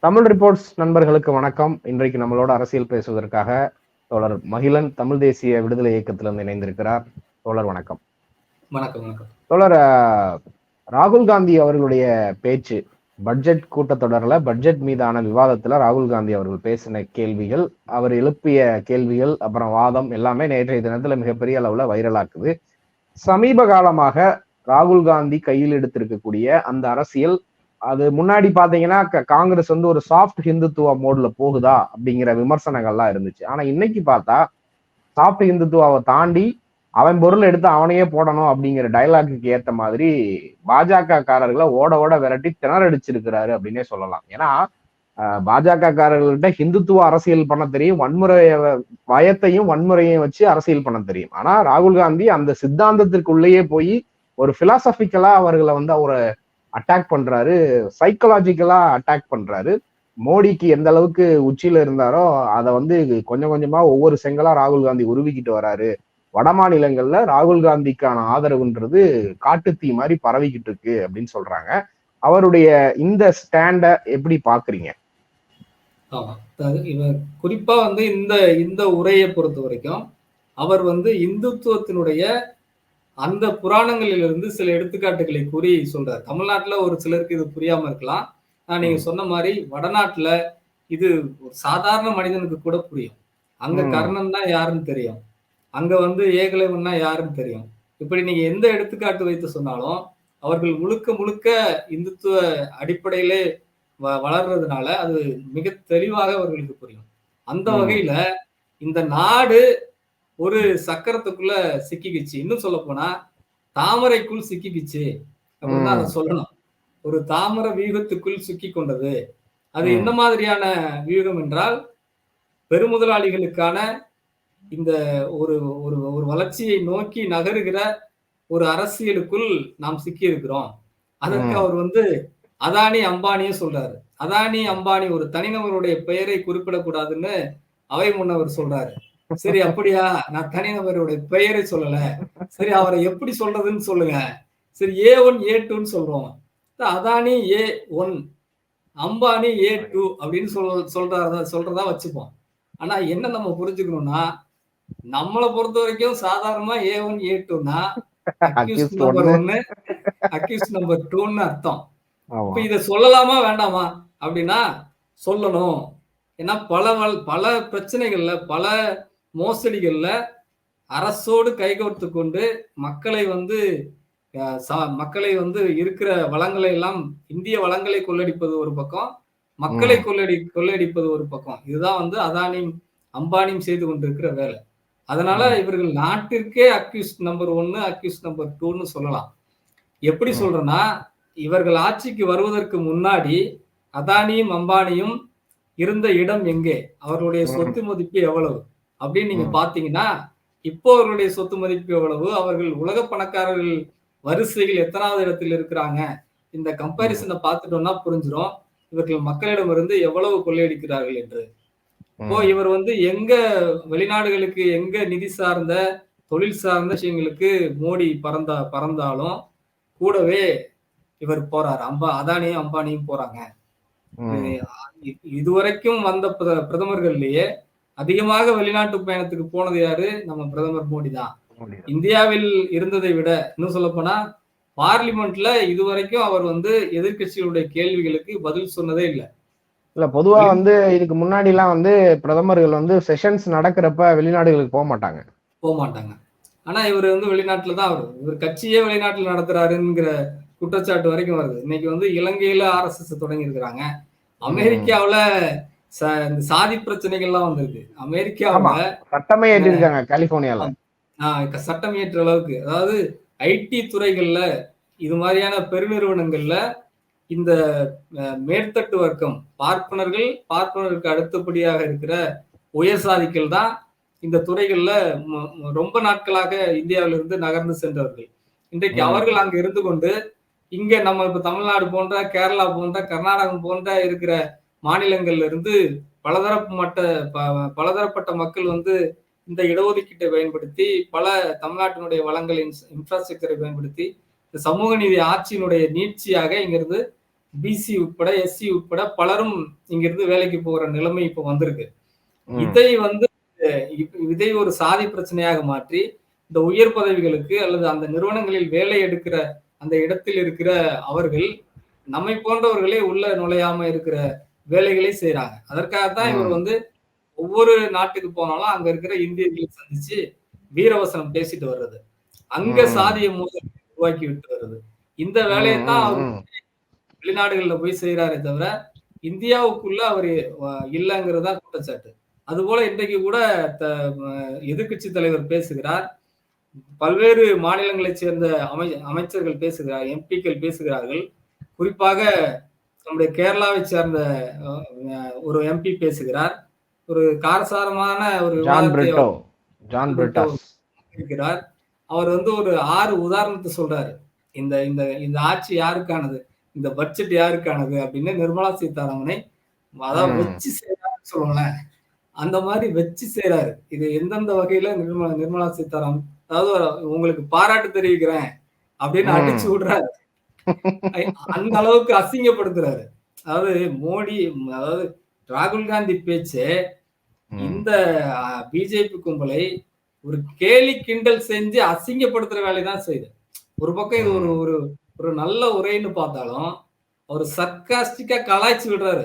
Tamil reports நண்பர்களுக்கு வணக்கம். இன்றைக்கு நம்மளோட அரசியல் பேசுவதற்காக தோழர் மகிழன் தமிழ் தேசிய விடுதலை இயக்கத்திலிருந்து இணைந்திருக்கிறார். தோழர் வணக்கம். வணக்கம் வணக்கம். தோழர் ராகுல் காந்தி அவர்களுடைய பேச்சு பட்ஜெட் கூட்டத்தொடர்ல பட்ஜெட் மீதான விவாதத்துல ராகுல் காந்தி அவர்கள் பேசின கேள்விகள் அவர் எழுப்பிய கேள்விகள் அப்புறம் வாதம் எல்லாமே நேற்றைய தினத்துல மிகப்பெரிய அளவுல வைரலாக்குது சமீப காலமாக ராகுல் காந்தி கையில் எடுத்திருக்கக்கூடிய அந்த அரசியல் அது முன்னாடி பாத்தீங்கன்னா க- காங்கிரஸ் வந்து ஒரு சாஃப்ட் ஹிந்துத்துவ மோட்ல போகுதா அப்படிங்கிற விமர்சனங்கள்லாம் இருந்துச்சு. ஆனா இன்னைக்கு பார்த்தா சாஃப்ட் ஹிந்துத்துவாவை தாண்டி அவன் பொருள் எடுத்து அவனையே போடணும் அப்படிங்கிற டைலாக்குக்கு ஏத்த மாதிரி பாஜக காரர்களை ஓட ஓட விரட்டி திணறடிச்சிருக்கிறாரு அப்படின்னே சொல்லலாம். ஏன்னா பாஜக காரர்கள்ட்ட ஹிந்துத்துவ அரசியல் பண்ண தெரியும் வன்முறைய பயத்தையும் வன்முறையையும் வச்சு அரசியல் பண்ண தெரியும். ஆனா ராகுல் காந்தி அந்த சித்தாந்தத்திற்குள்ளேயே போய் ஒரு பிலாசபிக்கலா அவர்களை வந்து அவரை அட்டாக் பண்றாரு சைக்கலாஜிக்கலா அட்டாக் பண்றாரு. மோடிக்கு எந்த அளவுக்கு உச்சியில இருந்தாரோ அதை வந்து கொஞ்சம் கொஞ்சமா ஒவ்வொரு செங்கலா ராகுல் காந்தி உருவிக்கிட்டு வராரு. வட மாநிலங்கள்ல ராகுல் காந்திக்கான ஆதரவுன்றது காட்டுத்தீ மாதிரி பரவிக்கிட்டு இருக்கு அப்படின்னு சொல்றாங்க. அவருடைய இந்த ஸ்டாண்ட எப்படி பாக்குறீங்க? ஆமா. இவர் குறிப்பா வந்து இந்த இந்த உரையை பொறுத்த வரைக்கும் அவர் வந்து இந்துத்துவத்தினுடைய அந்த புராணங்களிலிருந்து சில எடுத்துக்காட்டுகளை கூறி சொல்றார். தமிழ்நாட்டுல ஒரு சிலருக்கு இது புரியாம இருக்கலாம். ஆனா நீங்க சொன்ன மாதிரி வடநாட்டுல இது ஒரு சாதாரண மனிதனுக்கு கூட புரியும். அங்க. கர்ணன் தான் யாருன்னு தெரியும். அங்க வந்து ஏகலைவன்னா யாருன்னு தெரியும். இப்படி நீங்க எந்த எடுத்துக்காட்டு வைத்து சொன்னாலும் அவர்கள் முழுக்க முழுக்க இந்துத்துவ அடிப்படையிலே வ- வளர்றதுனால அது மிக தெளிவாக அவர்களுக்கு புரியும். அந்த. வகையில இந்த நாடு ஒரு சக்கரத்துக்குள்ள சிக்கிக்கிச்சு இன்னும் சொல்ல போனா தாமரைக்குள் சிக்கிக்கிச்சு அப்படின்னு. அதை சொல்லணும் ஒரு தாமர வியூகத்துக்குள் சிக்கி கொண்டது அது. என்ன மாதிரியான வியூகம் என்றால் பெருமுதலாளிகளுக்கான இந்த ஒரு ஒரு ஒரு வளர்ச்சியை நோக்கி நகருகிற ஒரு அரசியலுக்குள் நாம் சிக்கி இருக்கிறோம் அதற்கு. அவர் வந்து அதானி அம்பானியே சொல்றாரு அதானி அம்பானி ஒரு தனிநபருடைய பெயரை குறிப்பிடக்கூடாதுன்னு அவை முன்னவர் சொல்றாரு சரி அப்படியா? நான் தனிநபருடைய பெயரை சொல்லல. சரி அவரை எப்படி சொல்றதுன்னு சொல்லுங்க. சரி ஏ ஒன் ஏ டூன்னு சொல்றோம். Adani A one Ambani A two அப்படின்னு சொல் சொல்றதா சொல்றதா வச்சுப்போம். ஆனா என்ன நம்ம புரிஞ்சுக்கணும்னா நம்மளை பொறுத்த வரைக்கும் சாதாரணமா ஏ ஒன் ஏ டூனா அக்யூஸ் நம்பர். ஒன்னு அக்யூஸ் நம்பர் டூன்னு அர்த்தம். இப்ப இத சொல்லலாமா வேண்டாமா? அப்படின்னா சொல்லணும். ஏன்னா பல பல பிரச்சனைகள்ல பல மோசடிகள்ல அரசோடு கைகோர்த்து கொண்டு மக்களை வந்து மக்களை வந்து இருக்கிற வளங்களை எல்லாம் இந்திய வளங்களை கொள்ளடிப்பது ஒரு பக்கம் மக்களை. கொள்ளடி கொள்ளையடிப்பது ஒரு பக்கம் இதுதான் வந்து அதானியும் அம்பானியும் செய்து கொண்டிருக்கிற வேலை அதனால. இவர்கள் நாட்டிற்கே அக்யூஸ் நம்பர் ஒன்னு அக்யூஸ் நம்பர் டூன்னு சொல்லலாம் எப்படி. சொல்றேன்னா இவர்கள் ஆட்சிக்கு வருவதற்கு முன்னாடி அதானியும் அம்பானியும் இருந்த இடம் எங்கே அவர்களுடைய. சொத்து மதிப்பு எவ்வளவு அப்படின்னு நீங்க. பாத்தீங்கன்னா இப்போ அவர்களுடைய சொத்து மதிப்பு எவ்வளவு? அவர்கள் உலக பணக்காரர்கள் வரிசையில் எத்தனாவது இடத்தில் இருக்கிறாங்க? இந்த கம்பாரிசனை பார்த்துட்டோம்னா புரிஞ்சிடும் இவர்கள் மக்களிடமிருந்து எவ்வளவு கொள்ளையடிக்கிறார்கள் என்று. இப்போ. இவர் வந்து எங்க வெளிநாடுகளுக்கு எங்க நிதி சார்ந்த தொழில் சார்ந்த விஷயங்களுக்கு மோடி பறந்தா பறந்தாலும் கூடவே இவர் போறாரு. அம்பா அதானியும் அம்பானியும் போறாங்க. இதுவரைக்கும் வந்த பிர- பிரதமர்கள்லயே அதிகமாக வெளிநாட்டு பயணத்துக்கு போனது யாரு? நம்ம பிரதமர் மோடி தான். இந்தியாவில் இருந்ததை விட இன்னும் சொல்ல போனா பார்லிமெண்ட்ல இதுவரைக்கும் அவர் வந்து எதிர்க்கட்சிகளுடைய கேள்விகளுக்கு பதில் சொன்னதே இல்லை. இல்ல பொதுவா வந்து இதுக்கு முன்னாடி எல்லாம் வந்து பிரதமர்கள் வந்து செஷன்ஸ் நடக்கிறப்ப வெளிநாடுகளுக்கு போக மாட்டாங்க. போக மாட்டாங்க. ஆனா இவர் வந்து வெளிநாட்டுல தான் அவர். இவர் கட்சியே வெளிநாட்டுல நடத்துறாருங்கிற குற்றச்சாட்டு வரைக்கும் வருது. இன்னைக்கு வந்து இலங்கையில ஆர்எஸ்எஸ் தொடங்கி இருக்கிறாங்க அமெரிக்காவுல இந்த சாதி பிரச்சனைகள்லாம் வந்திருக்கு. அமெரிக்காவுல சட்டமே ஏற்றிருக்காங்க கலிபோர்னியால சட்டம் இயற்ற அளவுக்கு அதாவது ஐடி துறைகள்ல இது மாதிரியான பெருநிறுவனங்கள்ல இந்த மேற்தட்டு வர்க்கம் பார்ப்பனர்கள் பார்ப்பனருக்கு அடுத்தபடியாக இருக்கிற உயர் சாதிகள் தான் இந்த துறைகள்ல ரொம்ப நாட்களாக இந்தியாவிலிருந்து நகர்ந்து சென்றவர்கள் இன்றைக்கு. அவர்கள் அங்க இருந்து கொண்டு இங்க நம்ம இப்ப தமிழ்நாடு போன்ற கேரளா போன்ற கர்நாடகம் போன்ற இருக்கிற மாநிலங்கள்ல இருந்து பலதரப்பு மட்ட பலதரப்பட்ட மக்கள் வந்து இந்த இடஒதுக்கீட்டை பயன்படுத்தி பல தமிழ்நாட்டினுடைய வளங்களின் இன்ஃப்ராஸ்ட்ரக்சரை பயன்படுத்தி இந்த சமூக நீதி ஆட்சியினுடைய நீட்சியாக இங்கிருந்து பிசி உட்பட எஸ்சி உட்பட பலரும் இங்கிருந்து வேலைக்கு போகிற நிலைமை இப்ப வந்திருக்கு. இதை வந்து இதை ஒரு சாதி பிரச்சனையாக மாற்றி இந்த உயர் பதவிகளுக்கு அல்லது அந்த நிறுவனங்களில் வேலை எடுக்கிற அந்த இடத்தில் இருக்கிற அவர்கள் நம்மை போன்றவர்களே உள்ள நுழையாம இருக்கிற வேலைகளை செய்யறாங்க அதற்காகத்தான் இவர் ம். வந்து ஒவ்வொரு நாட்டுக்கு போனாலும் அங்க இருக்கிற இந்தியர்களை சந்திச்சு வீரவசனம் பேசிட்டு வர்றது. அங்க. சாதிய மோதல் உருவாக்கி விட்டு வருது இந்த வேலையை தான் அவர் வெளிநாடுகள்ல போய் செய்யறாரே தவிர இந்தியாவுக்குள்ள அவர் இல்லைங்கிறதா குற்றச்சாட்டு. அதுபோல இன்றைக்கு கூட எதிர்கட்சி தலைவர் பேசுகிறார். பல்வேறு மாநிலங்களைச் சேர்ந்த அமை அமைச்சர்கள் பேசுகிறார் எம்பிக்கள் பேசுகிறார்கள். குறிப்பாக நம்முடைய கேரளாவை சேர்ந்த ஒரு எம்பி பேசுகிறார். ஒரு காரசாரமான ஒரு ஜான் இருக்கிறார். அவர் வந்து ஒரு ஆறு உதாரணத்தை சொல்றாரு. இந்த இந்த இந்த ஆட்சி யாருக்கானது? இந்த பட்ஜெட் யாருக்கானது? அப்படின்னு நிர்மலா சீதாராமனை ம். வச்சு செய்யறாருன்னு சொல்லுவாங்களேன் அந்த மாதிரி வச்சு செய்யறாரு இது எந்தெந்த வகையில நிர்மலா நிர்மலா சீதாராமன் அதாவது உங்களுக்கு பாராட்டு தெரிவிக்கிறேன் அப்படின்னு. அடிச்சு விடுறாரு. அந்த அளவுக்கு அசிங்கப்படுத்துறாரு. அதாவது மோடி அதாவது ராகுல் காந்தி பேச்சு. இந்த பிஜேபி கும்பலை ஒரு கேலி கிண்டல் செஞ்சு அசிங்கப்படுத்துற வேலையை தான் செய்யுது. ஒரு பக்கம் இது ஒரு ஒரு ஒரு நல்ல உரைன்னு பார்த்தாலும் அவர் சர்க்காஸ்டிக்கா கலாய்ச்சி விடுறாரு.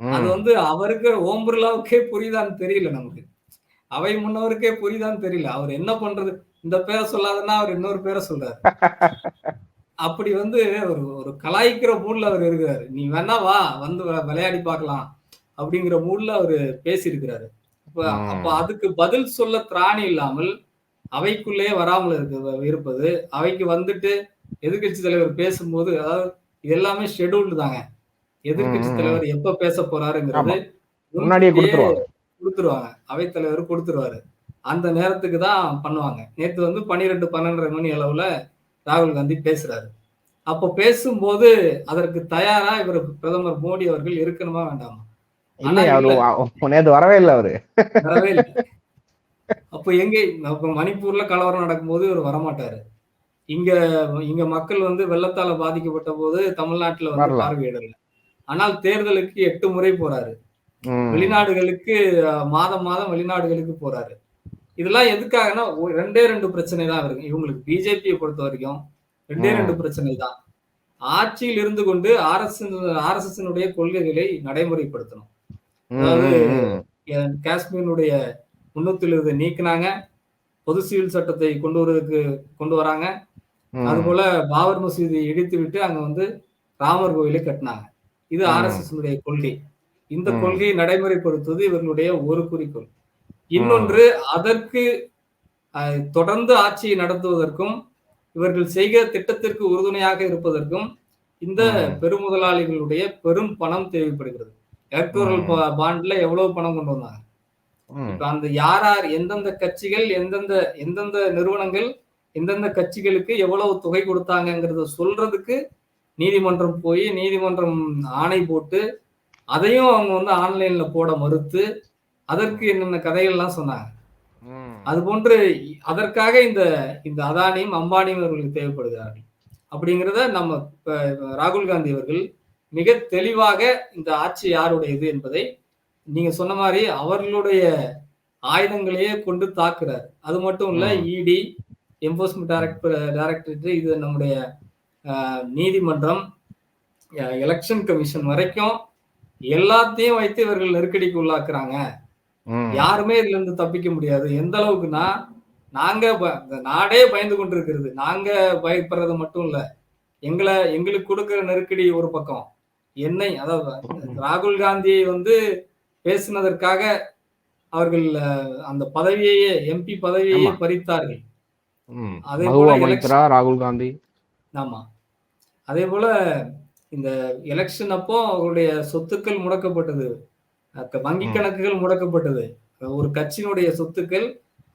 அது. வந்து அவருக்கு ஓம் பிர்லாவுக்கே புரியுதான்னு தெரியல நமக்கு. அவை முன்னவருக்கே புரியுதான்னு தெரியல. அவர் என்ன பண்றது? இந்த பேரை சொல்லாதன்னா அவர் இன்னொரு பேரை சொல்றாரு. அப்படி வந்து ஒரு ஒரு கலாய்க்கிற மூட்ல அவர் இருக்கிறாரு. நீ வேணா வா வந்து விளையாடி பார்க்கலாம் அப்படிங்கிற மூட்ல அவர் பேசியிருக்கிறாரு. அப்ப ம். அப்ப அதுக்கு பதில் சொல்ல திராணி இல்லாமல் அவைக்குள்ளே வராமல் இருக்கு இருப்பது அவைக்கு வந்துட்டு எதிர்க்கட்சி தலைவர் பேசும்போது அதாவது இது எல்லாமே ஷெட்யூல்டு தாங்க. ம். தலைவர் எப்ப பேச போறாருங்கிறது முன்னாடியே கொடுத்துருவாங்க. அவைத்தலைவர் கொடுத்துருவாரு. அந்த நேரத்துக்கு தான் பண்ணுவாங்க. நேத்து வந்து பன்னிரெண்டு பன்னெண்டரை மணி அளவுல ராகுல் காந்தி பேசுறாரு. அப்போ பேசும்போது அதற்கு தயாரா இவர் பிரதமர் மோடி அவர்கள் இருக்கணுமா வேண்டாமா? நேத்து வரவே இல்லை அவரு. வரவே இல்லை. அப்போ எங்க அப்ப மணிப்பூர்ல கலவரம் நடக்கும்போது இவர் வரமாட்டாரு. இங்க இங்க மக்கள் வந்து வெள்ளத்தால பாதிக்கப்பட்ட போது தமிழ்நாட்டுல வந்து. பார்வையிடல ஆனால் தேர்தலுக்கு எட்டு முறை போறாரு. வெளிநாடுகளுக்கு மாதம் மாதம் வெளிநாடுகளுக்கு போறாரு. இதெல்லாம் எதுக்காகனா ரெண்டே ரெண்டு பிரச்சனை தான் இருக்கு இவங்களுக்கு பிஜேபியை பொறுத்த வரைக்கும் ரெண்டே. ரெண்டு பிரச்சனை தான். ஆட்சியில் இருந்து கொண்டு ஆர்எஸ் ஆர்எஸ்எஸ்னுடைய கொள்கைகளை நடைமுறைப்படுத்தணும். அதாவது காஷ்மீரினுடைய முன்னூத்தி எழுபது நீக்கினாங்க. பொது சிவில் சட்டத்தை கொண்டு வருவதற்கு கொண்டு வராங்க. ம். அதுபோல பாபர் மசூதி இடித்து விட்டு அங்க வந்து ராமர் கோயிலை கட்டினாங்க. இது. ஆர்எஸ்எஸ் கொள்கை. இந்த. கொள்கையை நடைமுறைப்படுத்துவது இவர்களுடைய ஒரு குறிக்கோள். இன்னொன்று அதற்கு தொடர்ந்து ஆட்சியை நடத்துவதற்கும் இவர்கள் செய்கிற திட்டத்திற்கு உறுதுணையாக இருப்பதற்கும் இந்த. பெருமுதலாளிகளுடைய பெரும் பணம் தேவைப்படுகிறது எலக்டோரல். பாண்ட்ல எவ்வளவு பணம் கொண்டு வந்தாங்க. இப்ப அந்த யார் யார் எந்தெந்த கட்சிகள் எந்தெந்த எந்தெந்த நிறுவனங்கள் எந்தெந்த கட்சிகளுக்கு எவ்வளவு தொகை கொடுத்தாங்கங்கிறத சொல்றதுக்கு நீதிமன்றம் போய் நீதிமன்றம் ஆணை போட்டு அதையும் அவங்க வந்து ஆன்லைன்ல போட மறுத்து அதற்கு என்னென்ன கதைகள்லாம் சொன்னாங்க. அது போன்று அதற்காக இந்த இந்த அதானியும் அம்பானியும் அவர்களுக்கு தேவைப்படுகிறார்கள் அப்படிங்கிறத நம்ம ராகுல் காந்தி அவர்கள் மிக தெளிவாக இந்த ஆட்சி யாருடையது என்பதை நீங்க சொன்ன மாதிரி அவர்களுடைய ஆயுதங்களையே கொண்டு தாக்குறார் அது மட்டும் இல்ல. இடி என்போர்ஸ்மெண்ட் டைரக்டர் டைரக்டரேட் இது நம்முடைய நீதிமன்றம் எலெக்ஷன் கமிஷன் வரைக்கும் எல்லாத்தையும் வைத்து இவர்கள் நெருக்கடிக்கு உள்ளாக்குறாங்க. யாருமே இதுல இருந்து தப்பிக்க முடியாது. எந்த அளவுக்குன்னா நாங்க இந்த நாடே பயந்து கொண்டிருக்கிறது. நாங்க பயப்படுறது மட்டும் இல்ல. எங்களை எங்களுக்கு கொடுக்கிற நெருக்கடி ஒரு பக்கம். என்னை அதாவது ராகுல் காந்தியை வந்து பேசினதற்காக அவர்கள் அந்த பதவியையே எம்பி பதவியையே. பறித்தார்கள். அதே போல ராகுல் காந்தி? ஆமா. அதே போல இந்த எலெக்ஷன் அப்போ அவருடைய சொத்துக்கள் முடக்கப்பட்டது. வங்கி. கணக்குகள் முடக்கப்பட்டது ஒரு கட்சியினுடைய சொத்துக்கள்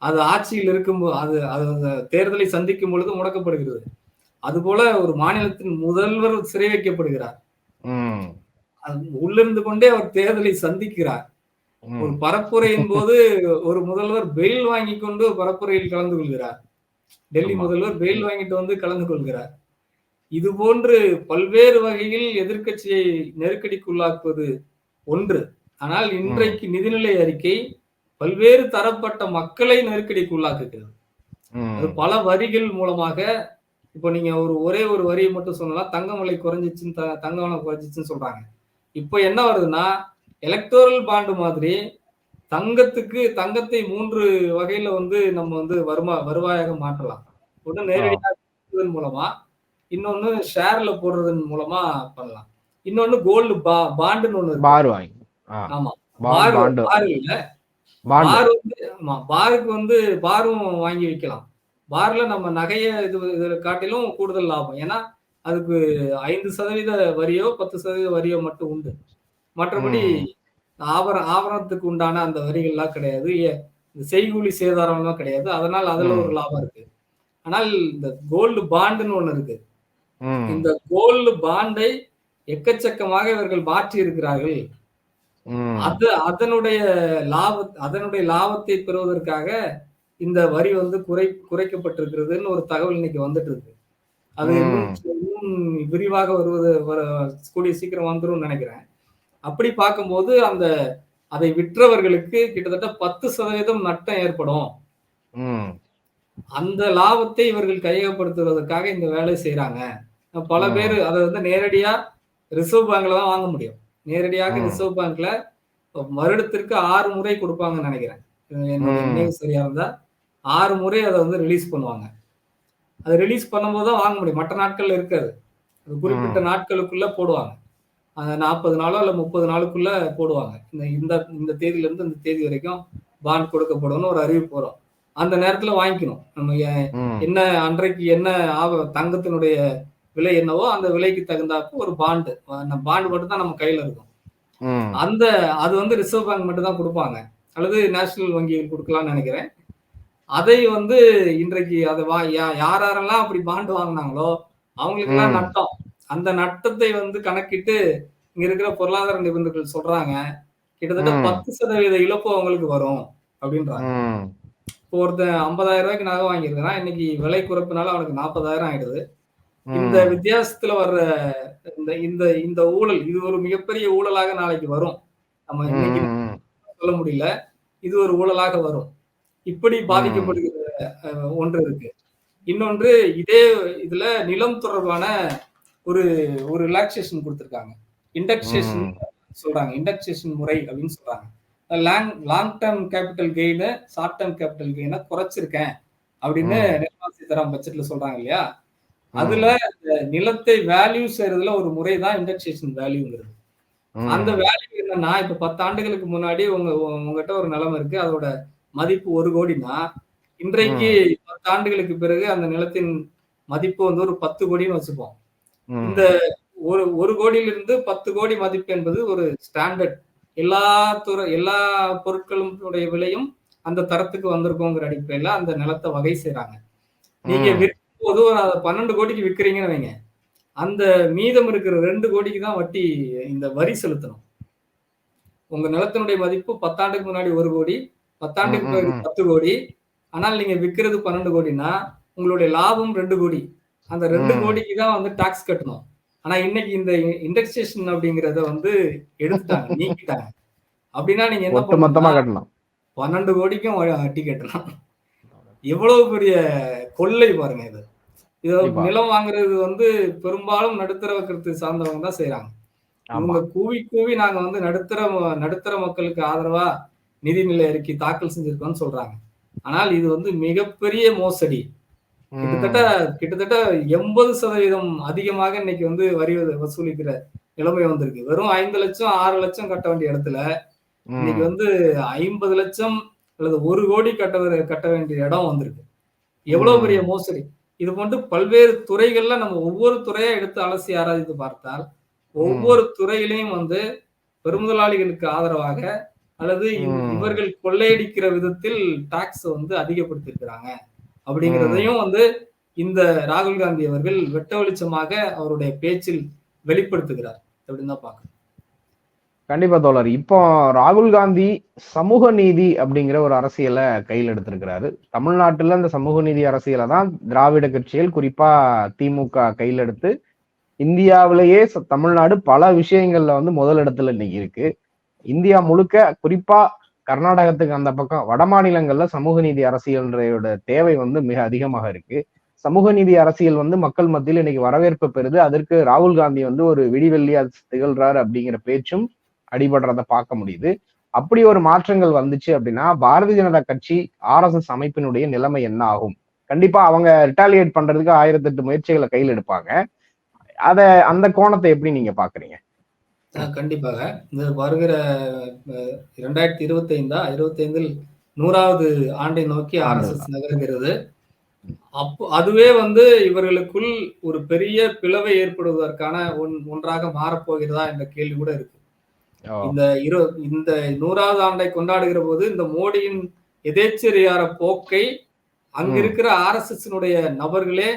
அது ஆட்சியில் இருக்கும்போது அது அது தேர்தலை சந்திக்கும் பொழுது முடக்கப்படுகிறது அதுபோல ஒரு மாநிலத்தின் முதல்வர் சிறை வைக்கப்படுகிறார். அது உள்ளிருந்து கொண்டே அவர் தேர்தலை சந்திக்கிறார். ஒரு பரப்புரையின் போது ஒரு முதல்வர் பெயில் வாங்கி கொண்டு பரப்புரையில் கலந்து கொள்கிறார் டெல்லி. முதல்வர் பெயில் வாங்கிட்டு வந்து கலந்து கொள்கிறார் இது போன்று பல்வேறு வகையில் எதிர்க்கட்சியை நெருக்கடிக்குள்ளாக்குவது ஒன்று ஆனால் இன்றைக்கு நிதிநிலை அறிக்கை பல்வேறு தரப்பட்ட மக்களை நெருக்கடிக்குள்ளாக்குகிறது அது ம். பல வரிகள் மூலமாக இப்போ நீங்க ஒரு ஒரே ஒரு வரியை மட்டும் சொல்லலாம் தங்கம் விலை குறைஞ்சிச்சுன்னு த- தங்கம் விலை குறைஞ்சிச்சுன்னு சொல்றாங்க. இப்போ என்ன வருதுன்னா எலக்டோரல் பாண்டு மாதிரி தங்கத்துக்கு தங்கத்தை மூன்று வகையில வந்து நம்ம வந்து வருமா வருவாயாக மாற்றலாம். ஒன்று நேரடியாக மூலமா இன்னொன்னு ஷேர்ல போடுறதன் மூலமா பண்ணலாம். இன்னொன்னு கோல்டு பா பாண்டுன்னு ஒண்ணு ஆமா. பார் பார் இல்ல. பார் வந்து ஆமா பாருக்கு வந்து பாரும் வாங்கி வைக்கலாம். பார்ல நம்ம நகைய இது இதுல காட்டிலும் கூடுதல் லாபம். ஏன்னா அதுக்கு ஐந்து சதவீத வரியோ பத்து சதவீத வரியோ மட்டும் உண்டு. மற்றபடி. ஆபர ஆபரணத்துக்கு உண்டான அந்த வரிகள்லாம் கிடையாது. ஏ- இந்த செய்கூலி சேதாரம்லாம் கிடையாது. அதனால அதுல. ஒரு லாபம் இருக்கு. ஆனால் இந்த கோல்டு பாண்டுன்னு ஒண்ணு இருக்கு. இந்த கோல்டு பாண்டை எக்கச்சக்கமாக இவர்கள் மாற்றி இருக்கிறார்கள். அது அதனுடைய லாப அதனுடைய லாபத்தை பெறுவதற்காக இந்த வரி வந்து குறை குறைக்கப்பட்டிருக்கிறதுன்னு ஒரு தகவல் இன்னைக்கு வந்துட்டு இருக்கு அது. இன்னும் விரிவாக வருவது வர கூடிய சீக்கிரம் வந்துரும் நினைக்கிறேன் அப்படி பார்க்கும்போது அந்த அதை விற்றவர்களுக்கு கிட்டத்தட்ட பத்து சதவீதம் நட்டம் ஏற்படும். அந்த லாபத்தை இவர்கள் கையகப்படுத்துவதற்காக இந்த வேலை செய்யறாங்க பல. பேர் அதை வந்து நேரடியா ரிசர்வ் பேங்க்ல தான் வாங்க முடியும் நேரடியாக. ரிசர்வ் பேங்க்ல வருடத்திற்கு ஆறு முறை கொடுப்பாங்கன்னு நினைக்கிறேன். நினைவு சரியா இருந்தா ஆறு முறை அதை வந்து ரிலீஸ் பண்ணுவாங்க. அதை ரிலீஸ் பண்ணும்போது தான் வாங்க முடியும். மற்ற நாட்கள்ல இருக்காது. அது குறிப்பிட்ட நாட்களுக்குள்ள போடுவாங்க. அந்த நாற்பது நாளோ இல்ல முப்பது நாளுக்குள்ள போடுவாங்க. இந்த இந்த இந்த தேதியில இருந்து இந்த தேதி வரைக்கும் பாண்ட் கொடுக்கப்படும்னு ஒரு அறிவிப்பு வரும். அந்த நேரத்துல வாங்கிக்கணும். நம்ம. என்ன அன்றைக்கு என்ன ஆக தங்கத்தினுடைய விலை என்னவோ அந்த விலைக்கு தகுந்தாப்ப ஒரு பாண்டு பாண்டு மட்டும் தான் நம்ம கையில இருக்கும். அந்த அது வந்து ரிசர்வ் பேங்க் மட்டும் தான் கொடுப்பாங்க அல்லது நேஷனல் வங்கிகள் கொடுக்கலாம்னு நினைக்கிறேன் அதை வந்து இன்றைக்கு அதை வா யார் யாரெல்லாம் அப்படி பாண்டு வாங்கினாங்களோ அவங்களுக்கெல்லாம் ம். நட்டம் அந்த நட்டத்தை வந்து கணக்கிட்டு இங்க இருக்கிற பொருளாதார நிபுணர்கள் சொல்றாங்க கிட்டத்தட்ட. பத்து சதவீத இழப்பு அவங்களுக்கு வரும் அப்படின்றாங்க. இப்போ ஒருத்தன் ஐம்பதாயிரம் ரூபாய்க்கு நகை வாங்கியிருக்கான் இன்னைக்கு விலை குறைப்புனால அவனுக்கு நாற்பதாயிரம் ஆயிடுது. இந்த வித்தியாசத்துல வர்ற இந்த இந்த இந்த ஊழல் இது ஒரு மிகப்பெரிய ஊழலாக நாளைக்கு வரும். நம்ம. சொல்ல முடியல. இது ஒரு ஊழலாக வரும். இப்படி பாதிக்கப்படுகிற ஒன்று இருக்கு. இன்னொன்று இதே இதுல நிலம் தொடர்பான ஒரு ஒரு ரிலாக்ஸேஷன் கொடுத்திருக்காங்க. இண்டெக்ஸேஷன். சொல்றாங்க. இண்டெக்ஸேஷன் முறை அப்படின்னு சொல்றாங்க. Long long term capital gain short term capital கெயினை குறைச்சிருக்கேன் அப்படின்னு. நிர்மலா சீதாராமன் பட்ஜெட்ல சொல்றாங்க இல்லையா. அதுல நிலத்தை வேல்யூ செய்யறதுல ஒரு முறை தான் இண்டெக்ஸேஷன் வேல்யூங்கிறது. அந்த வேல்யூ என்னன்னா இப்ப பத்து ஆண்டுகளுக்கு முன்னாடி உங்க உங்ககிட்ட ஒரு நிலம் இருக்கு அதோட மதிப்பு ஒரு கோடினா இன்றைக்கு பத்து ஆண்டுகளுக்கு பிறகு அந்த நிலத்தின் மதிப்பு வந்து ஒரு பத்து கோடின்னு வச்சுப்போம். இந்த ஒரு ஒரு கோடியிலிருந்து பத்து கோடி மதிப்பு என்பது ஒரு ஸ்டாண்டர்ட் எல்லா துறை எல்லா பொருட்களும் விலையும் அந்த தரத்துக்கு வந்திருக்கோங்கிற அடிப்படையில அந்த நிலத்தை வகை செய்றாங்க. நீங்க அதை பன்னெண்டு கோடிக்கு விற்கிறீங்கன்னு வைங்க. அந்த மீதம் இருக்கிற ரெண்டு கோடிக்கு தான் வட்டி இந்த வரி செலுத்தணும். உங்க நிலத்தினுடைய மதிப்பு பத்தாண்டுக்கு முன்னாடி ஒரு கோடி பத்தாண்டுக்கு ம், ம், பிறகு ம். பத்து கோடி. ஆனால் நீங்க விற்கிறது பன்னெண்டு கோடினா உங்களுடைய லாபம் ரெண்டு கோடி. அந்த ரெண்டு. கோடிக்கு தான் வந்து டாக்ஸ் கட்டணும். ஆனா இன்னைக்கு இந்த இண்டெக்ஸேஷன் அப்படிங்கறத வந்து எடுத்துட்டாங்க நீக்கிட்டாங்க. அப்படின்னா நீங்க என்ன கட்டலாம் பன்னெண்டு கோடிக்கும் வட்டி கட்டலாம். எவ்வளவு பெரிய கொள்ளை பாருங்க இது. இது. நிலம் வாங்குறது வந்து பெரும்பாலும் நடுத்தர வர்க்கத்தை சார்ந்தவங்க தான் செய்யறாங்க ஆமா இவங்க கூவி கூவி நாங்க வந்து நடுத்தர நடுத்தர மக்களுக்கு ஆதரவா நிதிநிலை அறிக்கை தாக்கல் செஞ்சிருக்கோம்னு சொல்றாங்க ஆனால் இது வந்து மிகப்பெரிய மோசடி. கிட்டத்தட்ட கிட்டத்தட்ட எண்பது சதவீதம் அதிகமாக இன்னைக்கு வந்து வரி வசூலிக்கிற நிலைமை வந்திருக்கு வெறும் ஐந்து லட்சம் ஆறு லட்சம் கட்ட வேண்டிய இடத்துல. இன்னைக்கு வந்து ஐம்பது லட்சம் அல்லது ஒரு கோடி கட்ட கட்ட வேண்டிய இடம் வந்திருக்கு எவ்வளவு. பெரிய மோசடி இது போன்று பல்வேறு துறைகள்ல நம்ம ஒவ்வொரு துறையா எடுத்து அலசி ஆராய்ந்து பார்த்தால் ஒவ்வொரு துறையிலையும் வந்து பெருமுதலாளிகளுக்கு ஆதரவாக அல்லது. இவர்கள் கொள்ளையடிக்கிற விதத்தில் டாக்ஸ் வந்து அதிகப்படுத்திருக்கிறாங்க அப்படிங்கிறதையும் வந்து இந்த ராகுல் காந்தி அவர்கள் வெட்ட வெளிச்சமாக அவருடைய பேச்சில் வெளிப்படுத்துகிறார். அப்படின்னு தான் பார்க்கணும் கண்டிப்பா தோழர். இப்போ ராகுல் காந்தி சமூக நீதி அப்படிங்கிற ஒரு அரசியலை கையில் எடுத்திருக்கிறாரு. தமிழ்நாட்டில் இந்த சமூக நீதி அரசியலை தான் திராவிட கட்சிகள் குறிப்பா திமுக கையில் எடுத்து இந்தியாவிலேயே தமிழ்நாடு பல விஷயங்கள்ல வந்து முதலிடத்துல இன்னைக்கு இருக்கு. இந்தியா முழுக்க குறிப்பா கர்நாடகத்துக்கு அந்த பக்கம் வட மாநிலங்கள்ல சமூக நீதி அரசியல்ன்றதோட தேவை வந்து மிக அதிகமாக இருக்கு. சமூக நீதி அரசியல் வந்து மக்கள் மத்தியில் இன்னைக்கு வரவேற்பு பெறுது. அதற்கு ராகுல் காந்தி வந்து ஒரு விடிவெள்ளியா திகழ்றாரு அப்படிங்கிற பேச்சும் அடிபடுறத பார்க்க முடியுது. அப்படி ஒரு மாற்றங்கள் வந்துச்சு அப்படின்னா பாரதிய ஜனதா கட்சி ஆர்எஸ்எஸ் அமைப்பினுடைய நிலைமை என்ன ஆகும்? கண்டிப்பா அவங்க ரிட்டாலியேட் பண்றதுக்கு ஆயிரத்தெட்டு முயற்சிகளை கையில் எடுப்பாங்க. அத அந்த கோணத்தை எப்படி நீங்க பாக்குறீங்க கண்டிப்பாக. இந்த வருகிற இரண்டாயிரத்தி இருபத்தி ஐந்தா இருபத்தி ஐந்தில் நூறாவது ஆண்டை நோக்கி ஆர்எஸ்எஸ் நகர்கிறது. அப்போ அதுவே வந்து இவர்களுக்குள் ஒரு பெரிய பிளவை ஏற்படுவதற்கான ஒன் ஒன்றாக மாறப்போகிறதா என்ற கேள்வி கூட இருக்கு. இந்த இரு இந்த நூறாவது ஆண்டை கொண்டாடுகிற போது இந்த மோடியின் எதேச்சரியார போக்கை அங்க ம். இருக்கிற ஆர்எஸ்எஸ்னுடைய நபர்களே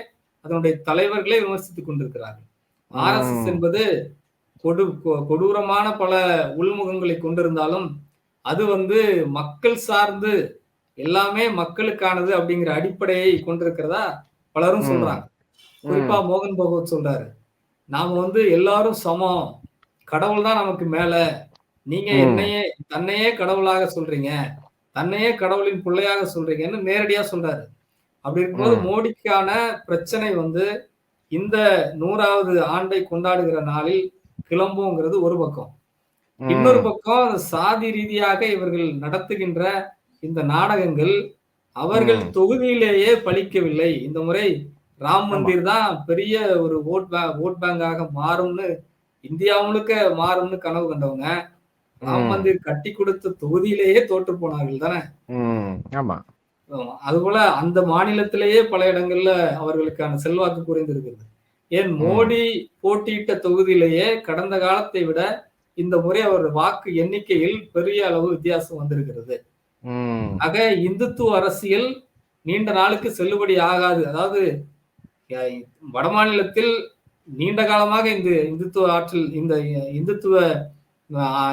அதனுடைய தலைவர்களே விமர்சித்துக் கொண்டிருக்கிறார்கள் ஆர்எஸ்எஸ் ம். என்பது கொடு கொ- கொடூரமான பல உள்முகங்களை கொண்டிருந்தாலும் அது வந்து மக்கள் சார்ந்து எல்லாமே மக்களுக்கானது அப்படிங்கிற அடிப்படையை கொண்டிருக்கிறதா பலரும். சொல்றாங்க குறிப்பா மோகன் பகவத் சொல்றாரு நாம வந்து எல்லாரும் சமம் கடவுள் தான் நமக்கு மேல நீங்க. என்னையே தன்னையே கடவுளாக சொல்றீங்க தன்னையே கடவுளின் பிள்ளையாக சொல்றீங்கன்னு நேரடியா சொல்றாரு அப்படி இருக்கும்போது. மோடிக்கான பிரச்சனை வந்து இந்த நூறாவது ஆண்டை கொண்டாடுகிற நாளில் கிளம்புங்கிறது ஒரு பக்கம். இன்னொரு பக்கம் சாதி ரீதியாக இவர்கள் நடத்துகின்ற இந்த நாடகங்கள் அவர்கள். தொகுதியிலேயே பலிக்கவில்லை இந்த முறை ராம் மந்திர் தான் பெரிய ஒரு ஓட் பேங்க் ஓட் பேங்காக மாறும்னு இந்தியா முழுக்க மாறும்னு கனவு கண்டவங்க ராம். மந்திர் கட்டி கொடுத்த தொகுதியிலேயே தோற்று போனார்கள் தானே. ஆமா. அதுபோல அந்த மாநிலத்திலேயே பல இடங்கள்ல அவர்களுக்கான செல்வாக்கு குறைந்திருக்கிறது ஏன் மோடி போட்டியிட்ட தொகுதியிலேயே கடந்த காலத்தை விட இந்த முறை அவர் வாக்கு எண்ணிக்கையில் பெரிய அளவு வித்தியாசம் வந்திருக்கிறது. ஆக இந்துத்துவ அரசியல் நீண்ட நாளுக்கு செல்லுபடி ஆகாது அதாவது அஹ், வட மாநிலத்தில் நீண்ட காலமாக இந்த இந்துத்துவ ஆற்றல் இந்த இந்துத்துவ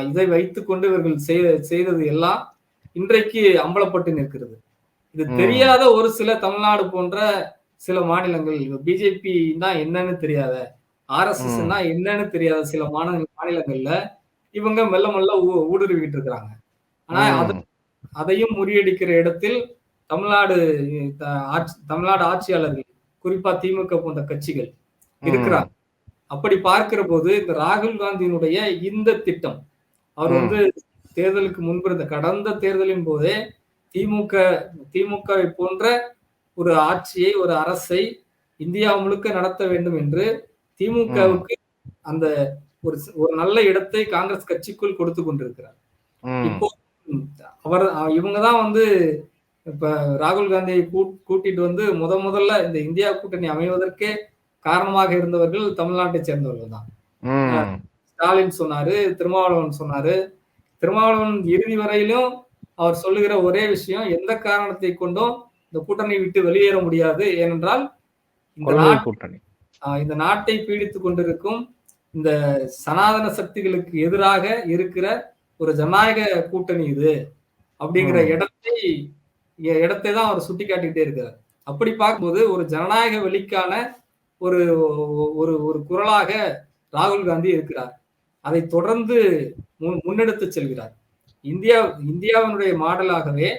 இதை வைத்துக்கொண்டு இவர்கள் செய்- செய்தது எல்லாம் இன்றைக்கு அம்பலப்பட்டு நிற்கிறது இது. தெரியாத ஒரு சில தமிழ்நாடு போன்ற சில மாநிலங்கள் பிஜேபி தான் என்னன்னு தெரியாத ஆர்எஸ்எஸ் என்னன்னு தெரியாத சில மாநில மாநிலங்கள்ல இவங்க மெல்ல மெல்ல ஊ- ஊடுருவிக்கிட்டு இருக்கிறாங்க ஆனா. அதையும் முறியடிக்கிற இடத்தில் தமிழ்நாடு தமிழ்நாடு ஆட்சியாளர்கள் குறிப்பா திமுக போன்ற கட்சிகள் இருக்கிறாங்க அப்படி பார்க்கிற போது இந்த ராகுல் காந்தியினுடைய இந்த திட்டம் அவர். வந்து தேர்தலுக்கு முன்பு இருந்த கடந்த தேர்தலின் போதே திமுக திமுகவை போன்ற ஒரு ஆட்சியை ஒரு அரசை இந்தியா முழுக்க நடத்த வேண்டும் என்று திமுகவுக்கு அந்த ஒரு ஒரு நல்ல இடத்தை காங்கிரஸ் கட்சிக்குள் கொடுத்து கொண்டிருக்கிறார். இப்போ அவர் இவங்க தான் வந்து இப்ப ராகுல் காந்தியை கூட்- கூட்டிட்டு வந்து முத முதல்ல இந்த இந்தியா கூட்டணி அமைவதற்கே காரணமாக இருந்தவர்கள் தமிழ்நாட்டை சேர்ந்தவர்கள் தான். ஸ்டாலின் சொன்னாரு திருமாவளவன் சொன்னாரு. திருமாவளவன் இறுதி வரையிலும் அவர் சொல்லுகிற ஒரே விஷயம் எந்த காரணத்தை கொண்டும் இந்த கூட்டணி விட்டு வெளியேற முடியாது. ஏனென்றால் இந்த கூட்டணி. இந்த நாட்டை பீடித்துக் கொண்டிருக்கும் இந்த சனாதன சக்திகளுக்கு எதிராக இருக்கிற ஒரு ஜனநாயக கூட்டணி இது அப்படிங்கிற. இடத்தை இடத்தை தான் அவர் சுட்டி காட்டிக்கிட்டே இருக்கிறார் அப்படி பார்க்கும்போது ஒரு ஜனநாயக வெளிக்கான ஒரு ஒரு ஒரு குரலாக ராகுல் காந்தி இருக்கிறார். அதை தொடர்ந்து முன்- முன்னெடுத்து செல்கிறார். இந்தியா இந்தியாவினுடைய மாடலாகவே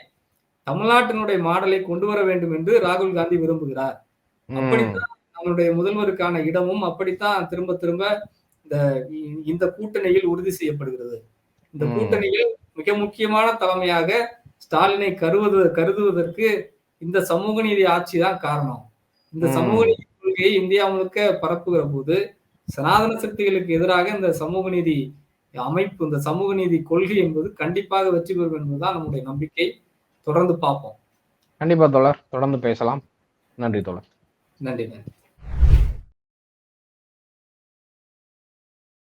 தமிழ்நாட்டினுடைய மாடலை கொண்டு வர வேண்டும் என்று ராகுல் காந்தி விரும்புகிறார். அப்படித்தான் நம்மளுடைய முதல்வருக்கான இடமும் அப்படித்தான் திரும்ப திரும்ப இந்த இந்த கூட்டணியில் உறுதி செய்யப்படுகிறது. இந்த. கூட்டணியில் மிக முக்கியமான தலைமையாக ஸ்டாலினை கருவது கருதுவதற்கு இந்த சமூக நீதி ஆட்சி தான் காரணம். இந்த. சமூக நீதி கொள்கையை இந்தியா முழுக்க பரப்புகிற போது சனாதன சக்திகளுக்கு எதிராக இந்த சமூக நீதி அமைப்பு இந்த சமூக நீதி கொள்கை என்பது கண்டிப்பாக வெற்றி பெறும் என்பதுதான் நம்முடைய நம்பிக்கை. தொடர்ந்து பார்ப்போம். கண்டிப்பா தோழர். தொடர்ந்து பேசலாம். நன்றி தோழர். நன்றி நன்றி.